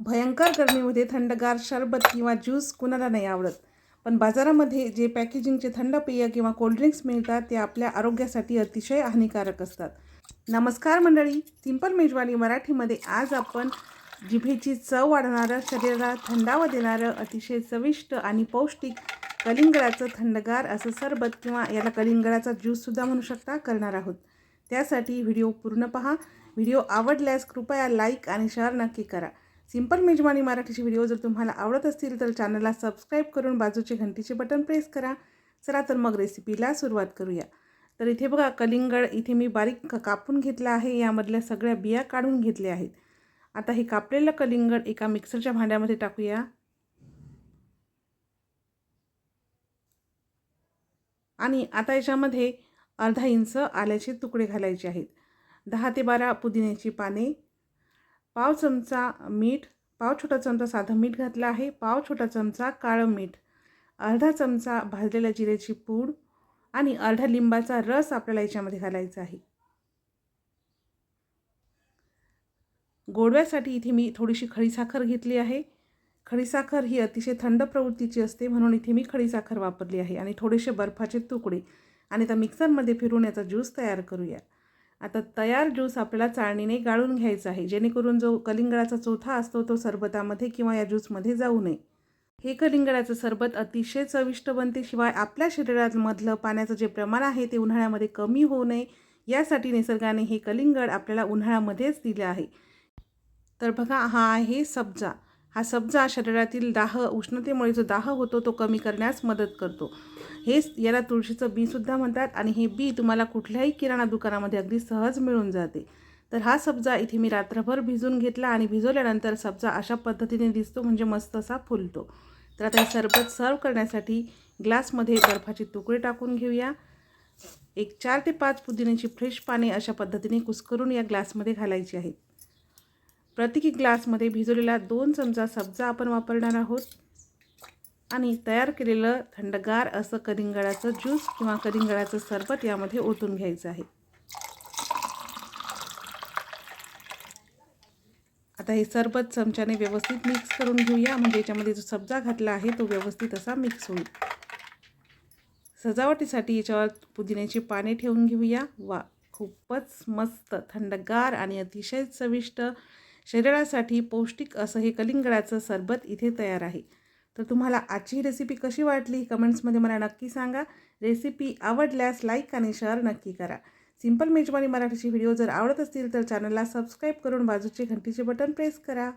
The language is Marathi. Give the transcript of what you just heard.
भयंकर गरमीमध्ये थंडगार शरबत किंवा ज्यूस कुणाला नाही आवडत. पण बाजारामध्ये जे पॅकेजिंगचे थंड पेय किंवा कोल्ड्रिंक्स मिळतात ते आपल्या आरोग्यासाठी अतिशय हानिकारक असतात. नमस्कार मंडळी सिंपल मेजवानी मराठीमध्ये आज आपण जिभेची चव वाढणारं शरीराला थंडावा देणारं अतिशय चविष्ट आणि पौष्टिक कलिंगडाचं थंडगार असं सरबत किंवा याला कलिंगडाचा ज्यूससुद्धा म्हणू शकता करणार आहोत. त्यासाठी व्हिडिओ पूर्ण पहा. व्हिडिओ आवडल्यास कृपया लाईक आणि शेअर नक्की करा. सिंपल मेजवानी मराठीचे व्हिडिओ जर तुम्हाला आवडत असतील तर चॅनलला सबस्क्राईब करून बाजूचे घंटीचे बटन प्रेस करा. चला तर मग रेसिपीला सुरुवात करूया. तर इथे बघा कलिंगड इथे मी बारीक कापून घेतला आहे. यामधल्या सगळ्या बिया काढून घेतल्या आहेत. आता हे कापलेलं कलिंगड एका मिक्सरच्या भांड्यामध्ये टाकूया. आणि आता याच्यामध्ये अर्धा इंच आल्याचे तुकडे घालायचे आहेत. दहा ते बारा पुदिन्याची पाने पाव चमचा मीठ पाव छोटा चमचा साधं मीठ घातलं आहे. पाव छोटा चमचा काळं मीठ. अर्धा चमचा भाजलेल्या जिऱ्याची पूड आणि अर्धा लिंबाचा रस आपल्याला याच्यामध्ये घालायचा आहे. गोडव्यासाठी इथे मी थोडीशी खडीसाखर घेतली आहे. खडीसाखर ही अतिशय थंड प्रवृत्तीची असते म्हणून इथे मी खडीसाखर वापरली आहे. आणि थोडेसे बर्फाचे तुकडे. आणि आता मिक्सरमध्ये फिरून याचा ज्यूस तयार करूया. आता तयार ज्यूस आपल्याला चाळणीने गाळून घ्यायचा आहे जेणेकरून जो कलिंगडाचा चोथा असतो तो सरबतामध्ये किंवा या ज्यूसमध्ये जाऊ नये. हे कलिंगडाचं सरबत अतिशय चविष्ट बनते शिवाय आपल्या शरीरामधलं पाण्याचं जे प्रमाण आहे ते उन्हाळ्यामध्ये कमी होऊ नये. यासाठी निसर्गाने हे कलिंगड आपल्याला उन्हाळ्यामध्येच दिलं आहे. तर बघा हा आहे सब्जा. हा सब्जा शरीरातील दाह उष्णतेमुळे जो दाह होतो तो कमी करण्यास मदत करतो. हेच याला तुळशीचं बीसुद्धा म्हणतात आणि हे बी तुम्हाला कुठल्याही किराणा दुकानामध्ये अगदी सहज मिळून जाते. तर हा सब्जा इथे मी रात्रभर भिजून घेतला आणि भिजवल्यानंतर सब्जा अशा पद्धतीने दिसतो म्हणजे मस्त असा फुलतो. तर आता हे सरबत सर्व करण्यासाठी ग्लासमध्ये बर्फाचे तुकडे टाकून घेऊया. एक चार ते पाच पुदिन्याची फ्रेश पाने अशा पद्धतीने कुस्करून या ग्लासमध्ये घालायची आहेत. प्रत्येकी ग्लासमध्ये भिजवलेला दोन चमचा सब्जा आपण वापरणार आहोत. आणि तयार केलेलं थंडगार असं कलिंगडाचं ज्यूस किंवा कलिंगडाचं सरबत यामध्ये ओतून घ्यायचं आहे. आता हे सरबत चमच्याने व्यवस्थित मिक्स करून घेऊया. म्हणजे याच्यामध्ये जो सब्जा घातला आहे तो व्यवस्थित असा मिक्स होईल. सजावटीसाठी याच्यावर पुदिन्याची पाने ठेवून घेऊया. वा खूपच मस्त थंडगार आणि अतिशय चविष्ट शरीरासाठी पौष्टिक असं हे कलिंगडाचं सरबत इथे तयार आहे. तर तुम्हाला आजची रेसिपी कशी वाटली? कमेंट्समध्ये मला नक्की सांगा. रेसिपी आवडल्यास लाईक आणि शेअर नक्की करा. सिंपल मेजवानी मराठीचे व्हिडिओ जर आवडत असतील तर चॅनलला सबस्क्राईब करून बाजूचे घंटीचे बटन प्रेस करा.